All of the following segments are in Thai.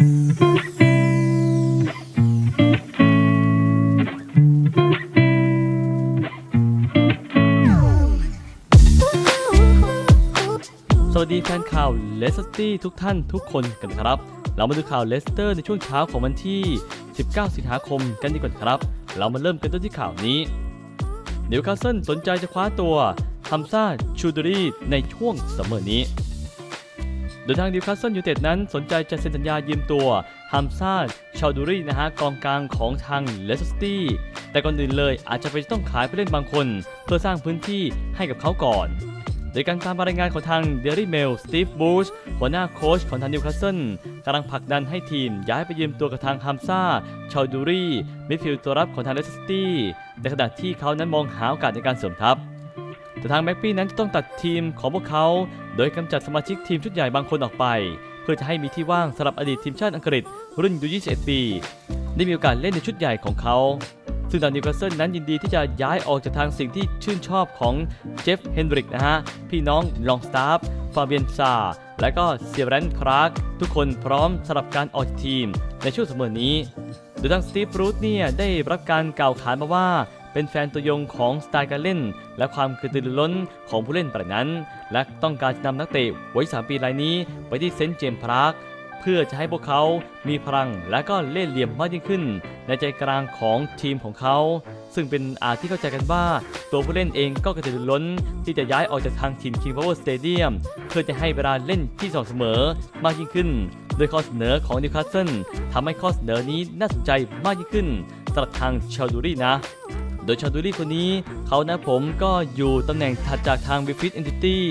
สวัสดีแฟนข่าวเลสเตอร์ทุกท่านทุกคนกันครับ เรามาดูข่าวเลสเตอร์ในช่วงเช้าของวันที่ 19 สิงหาคมกันดีกว่าครับ เรามาเริ่มกันต้นที่ข่าวนี้นิวคาสเซิลสนใจจะคว้าตัวฮัมซาชูดรีในช่วงซัมอนี้ โดยทางนิวคาสเซิลยูไนเต็ดนั้นสนใจจะเซ็นสัญญายืมตัวฮัมซาชาดูรีนะฮะกองกลางของทางเลสเตอร์แต่ก่อนอื่นเลยอาจจะไปต้องขายผู้เล่นบางคน เพื่อสร้างพื้นที่ให้กับเขาก่อนโดยการตามรายงานของทาง Daily Mail สตีฟบูชหัวหน้าโค้ชของทางนิวคาสเซิลกำลังผลักดันให้ทีมย้ายไปยืมตัวกับทางฮัมซาชาดูรีมิดฟิลด์ตัวรับของทางเลสเตอร์ในขณะที่เขานั้นมองหาโอกาสในการเสริมทัพแต่ทางแม็กปี้นั้นจะต้องตัดทีมของพวกเขา โดยกำจัดสมาชิกทีมชุดใหญ่บางคนออกไป เพื่อจะให้มีที่ว่างสำหรับอดีตทีมชาติอังกฤษรุ่นอายุ21 ปี ได้มีโอกาสเล่นในชุดใหญ่ของเขา ซึ่งทางนิวคาสเซิลนั้นยินดีที่จะย้ายออกจากทางสิ่งที่ชื่นชอบของเจฟเฮนดริกนะฮะ พี่น้องลองสตาฟฟาเบียนซาและก็เซียแรนคลาร์กทุกคนพร้อมสำหรับการออกจากทีมในช่วงเสมอนี้ โดยทางสตีฟรูทเนี่ยได้รับการกล่าวขานมาว่าเป็นแฟนตัวยงของสไตล์การเล่น และความกระตือรือร้นของผู้เล่นประนั้น และต้องการจะนำนักเตะวัย3ปีรายนี้ไปที่เซนต์เจมส์พาร์คเพื่อจะให้พวกเขามีพลังและก็เล่นเหลี่ยมมากยิ่งขึ้น ในใจกลางของทีมของเขา ซึ่งเป็นอาที่เข้าใจกันว่า ตัวผู้เล่นเองก็กระตือรือร้น ที่จะย้ายออกจากทางทีม King Power Stadium เพื่อจะให้เวลาเล่นที่สม่ำเสมอมากยิ่งขึ้น โดยข้อเสนอของนิวคาสเซิลทำให้ข้อเสนอนี้น่าสนใจมากยิ่งขึ้นสำหรับทางเชาวดูรี่นะ โดยชาวดูรี่คนนี้เขานะผมก็อยู่ตำแหน่งถัดจากทางวิฟิตเอนติตี้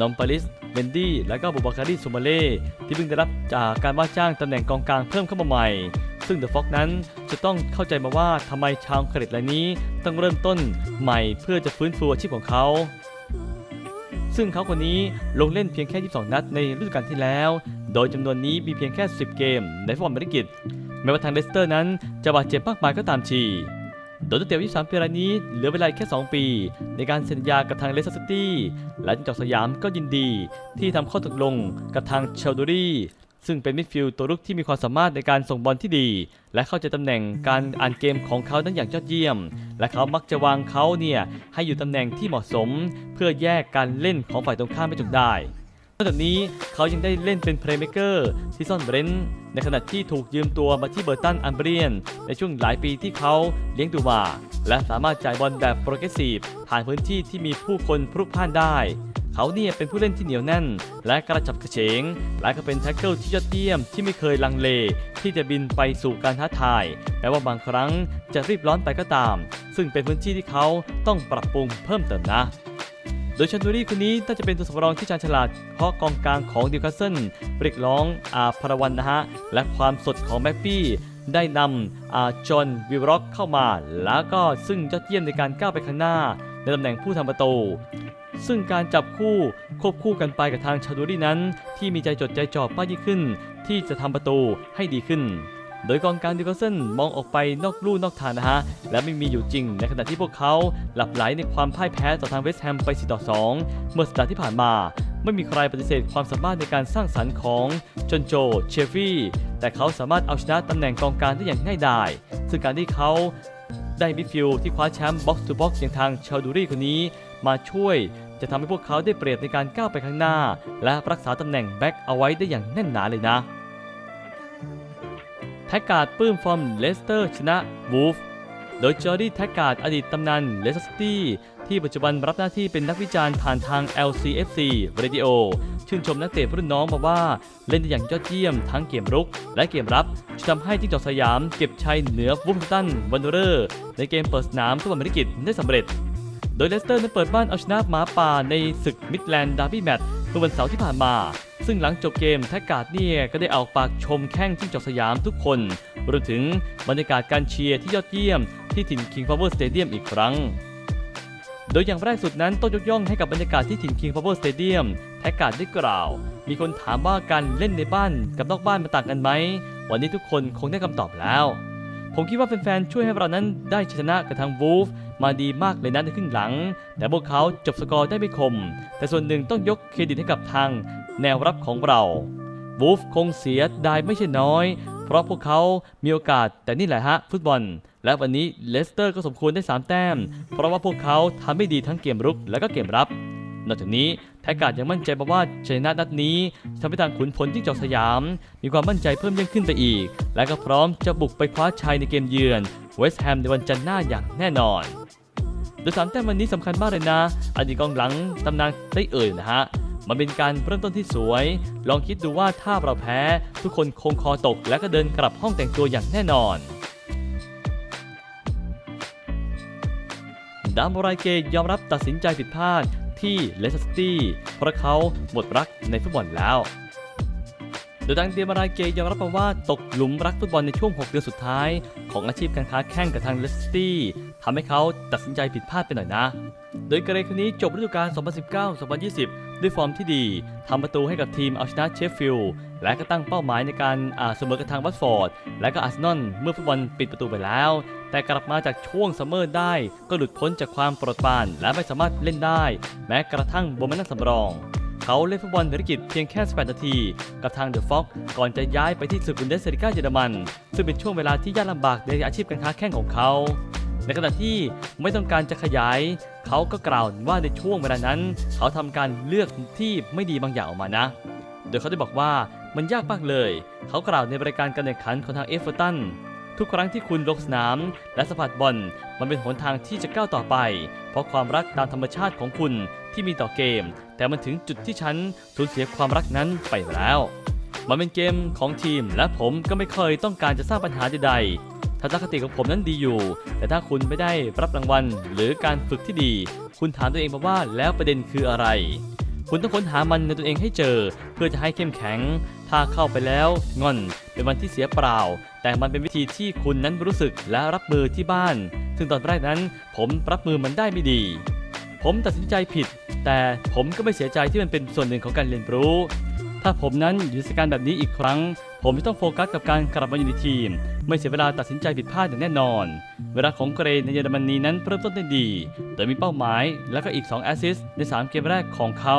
นอมปาริสเบนดี้ และก็บุบาการีซูมาเล่ที่เพิ่งได้รับจากการว่าจ้างตำแหน่งกองกลางเพิ่มเข้ามาใหม่ ซึ่งเดอะฟ็อกนั้นจะต้องเข้าใจมาว่าทำไมชาวอังกฤษรายนี้ต้องเริ่มต้นใหม่เพื่อจะฟื้นฟูอาชีพของเขา ซึ่งเขาคนนี้ลงเล่นเพียงแค่ 22 นัดในฤดูกาลที่แล้ว โดยจำนวนนี้มีเพียงแค่ 10 เกมในฟุตบอลอังกฤษแม้ว่าทางเลสเตอร์นั้นจะบาดเจ็บมากมายก็ตามที โดยตัวเตะ23ปีรายนี้เหลือเวลาแค่ 2 ปี ในการเซ็นสัญญากับทางเลสเตอร์ซิตี้และจิงจอกสยามก็ยินดี ที่ทำข้อตกลงกับทางเชลดอรี่ซึ่งเป็นมิดฟิลด์ตัวรุกที่มีความสามารถในการส่งบอลที่ดี และเข้าใจตำแหน่งการอ่านเกมของเขานั้นอย่างยอดเยี่ยม และเขามักจะวางเขาเนี่ยให้อยู่ตำแหน่งที่เหมาะสม เพื่อแยกการเล่นของฝ่ายตรงข้ามไม่จนได้ นอกจากนี้เขายังได้เล่นเป็นเพลย์เม k เกอร์ที่ซ่อนเร้น ในขณะที่ถูกยืมตัวมาที่เบอร์ตันอัมเบรียน ในช่วงหลายปีที่เขาเลี้ยงดูมาและสามารถจ่ายบอลแบบโปรเกรสซีฟผ่านพื้นที่ที่มีผู้คนพลุกพล่านได้ เขาเนี่ยเป็นผู้เล่นที่เหนียวแน่น และกระจับกระเฉง และก็เป็นแท็กเกิลที่ยอดเยี่ยมที่ไม่เคยลังเล ที่จะบินไปสู่การท้าทายแม้ว่าบางครั้งจะรีบร้อนไปก็ตาม ซึ่งเป็นพื้นที่ที่เขาต้องปรับปรุงเพิ่มเติมนะ โดยชันดูรี่คนนี้น่าจะเป็นตัวสำรองที่ชาญฉลาดเพราะกองกลางของดิวคาสเซิลเรียกร้องอาพรวันนะฮะ และความสดของแม็กปี้ได้นำอาจอห์นวิลร็อกเข้ามา แล้วก็ซึ่งยอดเยี่ยมในการก้าวไปข้างหน้า ในตำแหน่งผู้ทำประตู ซึ่งการจับคู่ควบคู่กันไปกับทางชาดูรี่นั้น ที่มีใจจดใจจ่อมากยิ่งขึ้น ที่จะทำประตูให้ดีขึ้น โดยกองกลางดิวคาสเซิลมองออกไปนอกลู่นอกทางนะฮะ และไม่มีอยู่จริง ในขณะที่พวกเขาหลับไหลในความพ่ายแพ้ต่อทางเวสต์แฮมไป 4 ต่อ 2 เมื่อสัปดาห์ที่ผ่านมา ไม่มีใครปฏิเสธความสามารถในการสร้างสรรค์ของจนโจ เชฟฟี่ แต่เขาสามารถเอาชนะตำแหน่งกองกลางได้อย่างง่ายดาย ซึ่งการที่เขาได้มิดฟิลด์ที่คว้าแชมป์บ็อกซ์ทูบ็อกซ์อย่างทางเชาดูรี่คนนี้มาช่วยจะทำให้พวกเขาได้เปรียบในการก้าวไปข้างหน้า และรักษาตำแหน่งแบ็กเอาไว้ได้อย่างแน่นหนาเลยนะ แท็กการ์ดปื้มฟอร์มเลสเตอร์ชนะวูฟโดยจอร์ดี้แท็กการ์ดอดีตตำนานเลสเตอร์ซิตี้ที่ปัจจุบันรับหน้าที่เป็นนักวิจารณ์ผ่านทาง LCFC Radio ชื่นชมนักเตะรุ่นน้องมาว่าเล่นได้อย่างยอดเยี่ยมทั้งเกมรุกและเกมรับจะทำให้จิ้งจอกสยามเก็บชัยเหนือวูฟตันวันเดอร์ ในเกมเปิดสนามทุกวันมริกิจได้สำเร็จ โดยเลสเตอร์นั้นเปิดบ้านเอาชนะหมาป่าในศึกมิดแลนด์ดาร์บี้แมตช์เมื่อวันเสาร์ที่ผ่านมา ซึ่งหลังจบเกมแท็กการ์ดเนี่ยก็ได้เอาปากชมแข้งจิ้งจอกสยามทุกคนรวมถึงบรรยากาศการเชียร์ที่ยอดเยี่ยมที่ถิ่น King Power Stadium อีกครั้ง โดยอย่างแรกสุดนั้นต้องยกย่องให้กับบรรยากาศที่ถิ่น King Power Stadium แท็กการ์ดได้กล่าว มีคนถามว่าการเล่นในบ้านกับนอกบ้านมันต่างกันไหม วันนี้ทุกคนคงได้คำตอบแล้ว ผมคิดว่าแฟนๆช่วยให้เรานั้นได้ชนะกับทางวูฟมาดีมากเลยนะในครึ่งหลัง แต่พวกเขาจบสกอร์ได้ไม่คม แต่ส่วนหนึ่งต้องยกเครดิตให้กับทาง แนวรับของเราวูฟคงเสียดายไม่ใช่น้อย เพราะพวกเขามีโอกาสแต่นี่แหละฮะ ฟุตบอล และวันนี้เลสเตอร์ก็สมควรได้ 3 แต้ม เพราะว่าพวกเขาทำไม่ดีทั้งเกมรุกและก็เกมรับ นอกจากนี้แทกการ์ดยังมั่นใจมาว่าชัยชนะนัดนี้ทำให้ทางขุนพลจิ้งจอกสยาม มีความมั่นใจเพิ่มยิ่งขึ้นไปอีก และก็พร้อมจะบุกไปคว้าชัยในเกมเยือนเวสต์แฮมในวันจันทร์หน้าอย่างแน่นอนโดยสามแต้มวันนี้สำคัญมากเลยนะอดีตกองหลังตำนานได้เอ่ยนะฮะ มันเป็นการเริ่มต้นที่สวย ลองคิดดูว่าถ้าเราแพ้ ทุกคนคงคอตกและก็เดินกลับห้องแต่งตัวอย่างแน่นอนดามโบไรเกยอมรับตัดสินใจผิดพลาดที่เลสเตอร์ซิตี้เพราะเขาหมดรักในฟุตบอลแล้วโดยดังเดียมารายเกยยอมรับมาว่าตกหลุมรักฟุตบอลในช่วง 6 เดือนสุดท้าย ของอาชีพการค้าแข่งกับทางเลสเตอร์ซิตี้ทำให้เขาตัดสินใจผิดพลาดไปหน่อยนะ โดยเกรย์คนนี้จบฤดูกาล 2019-2020 ด้วยฟอร์มที่ดีทำประตูให้กับทีมเอาชนะเชฟฟิลด์และก็ตั้งเป้าหมายในการเสมอกับทางวัตฟอร์ด และก็อาร์เซนอลเมื่อฟุตบอลปิดประตูไปแล้ว แต่กลับมาจากช่วงซัมเมอร์ได้ ก็หลุดพ้นจากความปรดปานและไม่สามารถเล่นได้ แม้กระทั่งโบมานั่งสำรองเขาเล่นฟุตบอลภารกิจเพียงแค่ 18 นาที กับทางเดอะฟ็อกก่อนจะย้ายไปที่ศึกบุนเดสเลิก้าเยอรมัน ซึ่งเป็นช่วงเวลาที่ยากลำบากในอาชีพการค้าแข่งของเขา ในขณะที่ไม่ต้องการจะขยาย เขาก็กล่าวว่าในช่วงเวลานั้น เขาทำการเลือกที่ไม่ดีบางอย่างออกมานะ โดยเขาได้บอกว่ามันยากมากเลย เขากล่าวในรายการการแข่งขันของทางเอฟเวอร์ตันทุกครั้งที่คุณลงสนามและสัมผัสบอลมันเป็นหนทางที่จะก้าวต่อไป เพราะความรักตามธรรมชาติของคุณที่มีต่อเกม แต่มันถึงจุดที่ฉันสูญเสียความรักนั้นไปแล้ว มันเป็นเกมของทีมและผมก็ไม่เคยต้องการจะสร้างปัญหาใดๆ ทัศนคติของผมนั้นดีอยู่ แต่ถ้าคุณไม่ได้รับรางวัล หรือการฝึกที่ดี คุณถามตัวเองมาว่าแล้วประเด็นคืออะไร คุณต้องค้นหามันในตัวเองให้เจอ เพื่อจะให้เข้มแข็ง ถ้าเข้าไปแล้วงอนเป็นวันที่เสียเปล่า แต่มันเป็นวิธีที่คุณนั้นรู้สึกและรับมือที่บ้าน ซึ่งตอนแรกนั้นผมรับมือมันได้ไม่ดี ผมตัดสินใจผิด แต่ผมก็ไม่เสียใจที่มันเป็นส่วนหนึ่งของการเรียนรู้ ถ้าผมนั้นอยู่ในสถานการณ์แบบนี้อีกครั้ง ผมจะต้องโฟกัสกับการกลับมาอยู่ในทีม ไม่เสียเวลาตัดสินใจผิดพลาดอย่างแน่นอน เวลาของเกรย์ในเยอรมนีนั้นเริ่มต้นได้ดีโดยมีเป้าหมายและก็อีก 2 แอสซิสต์ใน 3 เกมแรกของเขา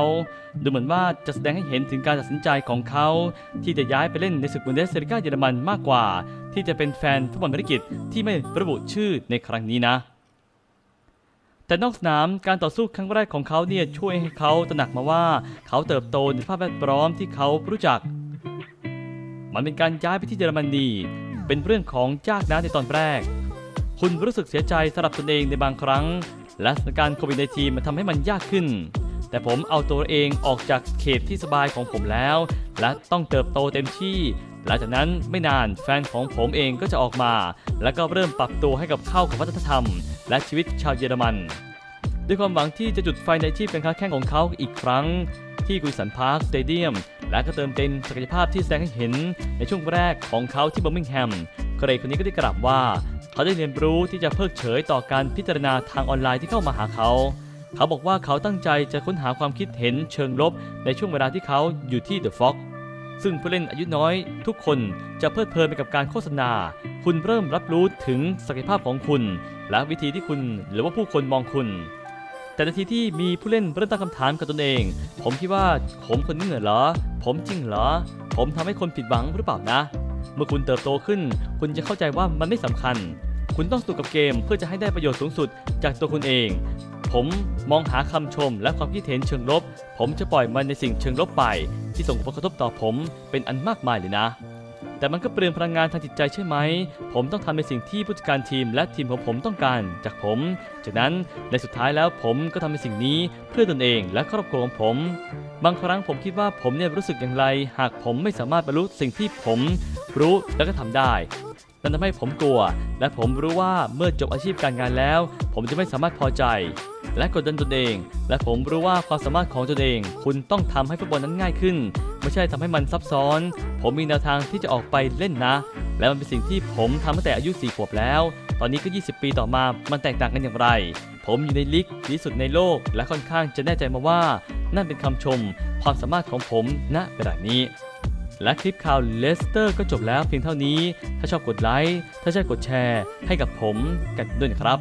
ดูเหมือนว่าจะแสดงให้เห็นถึงการตัดสินใจของเขา ที่จะย้ายไปเล่นในศึกบุนเดสลิกาเยอรมันมากกว่า ที่จะเป็นแฟนฟุตบอลภารกิจที่ไม่ระบุชื่อในครั้งนี้นะแต่นอกสนามการต่อสู้ครั้งแรกของเขาเนี่ยช่วยให้เขาตระหนักมาว่า เขาเติบโตในภาพแวดล้อมที่เขารู้จัก มันเป็นการย้ายไปที่เยอรมนี เป็นเรื่องของยากนะในตอนแรก คุณรู้สึกเสียใจสำหรับตนเองในบางครั้ง และสถานการณ์โควิดในทีมันทำให้มันยากขึ้น แต่ผมเอาตัวเองออกจากเขตที่สบายของผมแล้ว และต้องเติบโตเต็มที่ หลังจากนั้นไม่นานแฟนของผมเองก็จะออกมา แล้วก็เริ่มปรับตัวให้กับเข้ากับวัฒนธรรม และชีวิตชาวเยอรมัน ด้วยความหวังที่จะจุดไฟในที่เป็นค้าแข่งของเขาอีกครั้ง ที่กุยสันพาร์คสเตเดียม และก็เติมเต็มศักยภาพที่แสดงให้เห็นในช่วงแรกของเขาที่เบอร์มิงแฮมเกรย์คนนี้ก็ได้กล่าวว่า เขาได้เรียนรู้ที่จะเพิกเฉยต่อการพิจารณาทางออนไลน์ที่เข้ามาหาเขา เขาบอกว่าเขาตั้งใจจะค้นหาความคิดเห็นเชิงลบในช่วงเวลาที่เขาอยู่ที่เดอะฟ็อกซึ่งผู้เล่นอายุน้อย ทุกคนจะเพลิดเพลินไปกับการโฆษณา คุณเริ่มรับรู้ถึงศักยภาพของคุณ และวิธีที่คุณหรือว่าผู้คนมองคุณ แต่นาทีที่มีผู้เล่นเริ่มตั้งคำถามกับตนเอง ผมคิดว่าผมคนนี้เหรอ ผมจริงเหรอ ผมทำให้คนผิดหวังหรือเปล่านะ เมื่อคุณเติบโตขึ้น คุณจะเข้าใจว่ามันไม่สำคัญ คุณต้องสนุกกับเกมเพื่อจะให้ได้ประโยชน์สูงสุดจากตัวคุณเอง ผมมองหาคำชมและความคิดเห็นเชิงลบ ผมจะปล่อยมันในสิ่งเชิงลบไป ที่ส่งผลกระทบต่อผมเป็นอันมากมายเลยนะ แต่มันก็เปลืองพลังงานทางจิตใจใช่ไหม ผมต้องทำในสิ่งที่ผู้จัดการทีมและทีมของผมต้องการจากผม จากนั้นในสุดท้ายแล้วผมก็ทำในสิ่งนี้เพื่อตนเองและครอบครัวของผม บางครั้งผมคิดว่าผมเนี่ยรู้สึกอย่างไร หากผมไม่สามารถบรรลุสิ่งที่ผมรู้และก็ทำได้นั่นทำให้ผมกลัว และผมรู้ว่าเมื่อจบอาชีพการงานแล้ว ผมจะไม่สามารถพอใจ และกดดันตนเอง และผมรู้ว่าความสามารถของตนเอง คุณต้องทำให้ฟุตบอลนั้นง่ายขึ้น ไม่ใช่ทำให้มันซับซ้อน ผมมีแนวทางที่จะออกไปเล่นนะ และมันเป็นสิ่งที่ผมทำตั้งแต่อายุ 4 ขวบแล้ว ตอนนี้ก็ 20 ปีต่อมา มันแตกต่างกันอย่างไร ผมอยู่ในลีกดีที่สุดในโลก และค่อนข้างจะแน่ใจมาว่า นั่นเป็นคำชม ความสามารถของผมณเวลานี้และคลิปข่าวเลสเตอร์ก็จบแล้วเพียงเท่านี้ ถ้าชอบกดไลค์ ถ้าใช่กดแชร์ ให้กับผมกันด้วยนะครับ